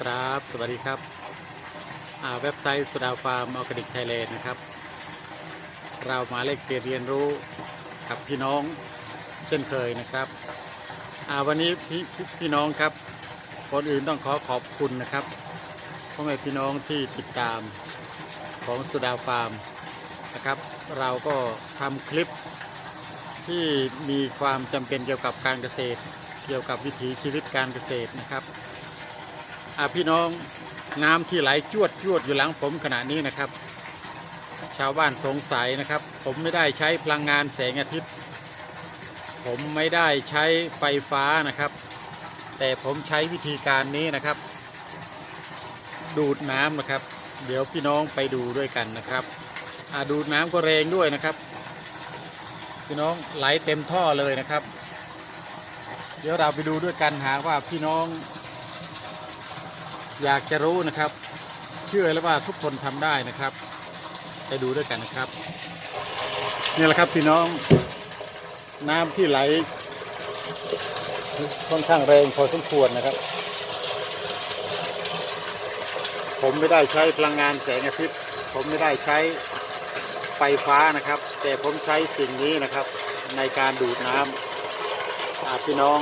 ครับ สวัสดีครับเว็บไซต์สุดาฟาร์มออร์แกนิกไทยแลนด์นะครับ เรามาเลกเปลี่ยนเรียนรู้กับพี่น้องเช่นเคยนะครับวันนี้พี่พี่น้องครับคนอื่นต้องขอขอบคุณนะครับพ่อแม่พี่น้องที่ติดตามของสุดาฟาร์มนะครับ เราก็ทำคลิปที่มีความจำเป็นเกี่ยวกับการเกษตร เกี่ยวกับวิถีชีวิตการเกษตรนะครับ พี่น้องน้ำที่ไหลจวดจวดอยู่หลังผมขณะนี้นะครับ ชาวบ้านสงสัยนะครับ ผมไม่ได้ใช้พลังงานแสงอาทิตย์ ผมไม่ได้ใช้ไฟฟ้านะครับ แต่ผมใช้วิธีการนี้นะครับ ดูดน้ำนะครับ เดี๋ยวพี่น้องไปดูด้วยกันนะครับอาดูดน้ำก็แรงด้วยนะครับ พี่น้องไหลเต็มท่อเลยนะครับ เดี๋ยวเราไปดูด้วยกันหาว่าพี่น้อง อยากจะรู้นะครับ เชื่อแล้วว่าทุกคนทำได้นะครับ ไปดูด้วยกันนะครับ นี่แหละครับพี่น้องน้ำที่ไหลค่อนข้างแรงพอสมควรนะครับ ผมไม่ได้ใช้พลังงานแสงอาทิตย์ ผมไม่ได้ใช้ไฟฟ้านะครับ แต่ผมใช้สิ่งนี้นะครับ ในการดูดน้ำอาพี่น้อง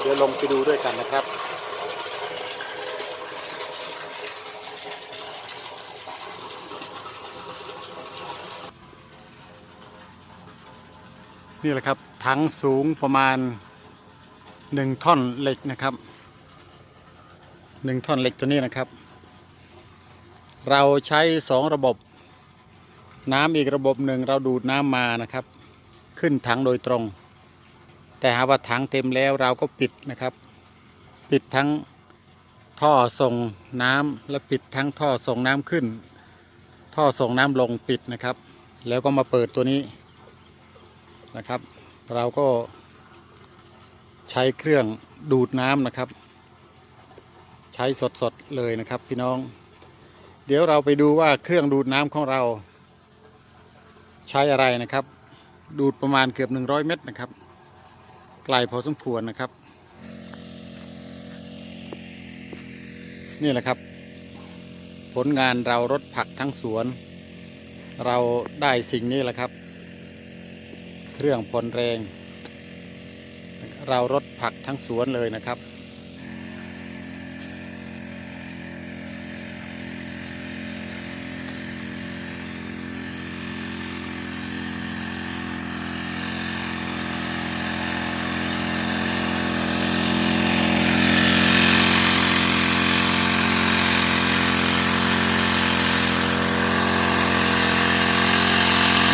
เดี๋ยวลงไปดูด้วยกันนะครับ นี่แหละครับ ถังสูงประมาณหนึ่งท่อนเหล็กนะครับหนึ่งท่อนเหล็กตัวนี้นะครับ เราใช้สองระบบ น้ำอีกระบบหนึ่งเราดูดน้ำมานะครับ ขึ้นถังโดยตรง แต่หากว่าถังเต็มแล้วเราก็ปิดนะครับ ปิดทั้งท่อส่งน้ำและปิดทั้งท่อส่งน้ำขึ้น ท่อส่งน้ำลงปิดนะครับ แล้วก็มาเปิดตัวนี้ นะครับ เราก็ใช้เครื่องดูดน้ำนะครับ ใช้สดๆเลยนะครับ พี่น้อง เดี๋ยวเราไปดูว่าเครื่องดูดน้ำของเรา ใช้อะไรนะครับ ดูดประมาณเกือบ 100 เมตรนะครับ ไกลพอสมควรนะครับ นี่แหละครับ ผลงานเรารถผักทั้งสวน เราได้สิ่งนี้แหละครับ เครื่องพลแรง เรารถผักทั้งสวนเลยนะครับ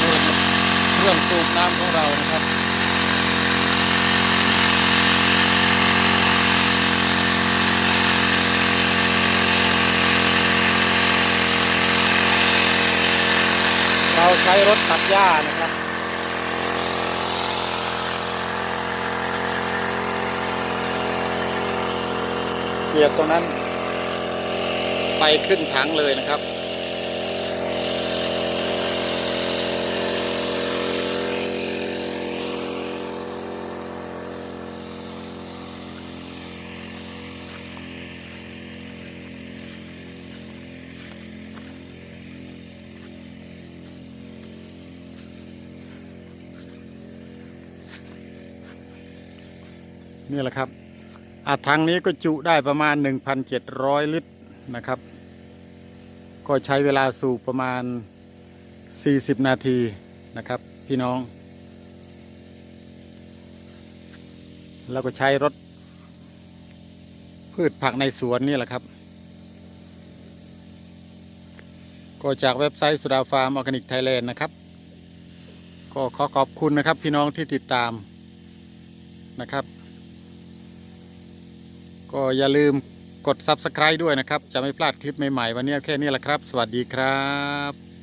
นี่แหละครับ เครื่องสูบน้ำของเรานะครับเราใช้รถตัดหญ้านะครับเกียบตรงนั้น ไปขึ้นถังเลยนะครับ นี่แหละครับอาถังนี้ก็จุได้ประมาณ 1,700 ลิตรนะครับ ก็ใช้เวลาสูบประมาณ 40 นาทีนะครับ พี่น้อง แล้วก็ใช้รถ พืชผักในสวนนี่แหละครับ ก็จากเว็บไซต์สุดาฟาร์มออร์แกนิกไทยแลนด์นะครับ ก็ขอขอบคุณนะครับพี่น้องที่ติดตามนะครับ ก็อย่าลืมกด Subscribe ด้วยนะครับ จะไม่พลาดคลิปใหม่ๆ วันนี้แค่นี้แหละครับ สวัสดีครับ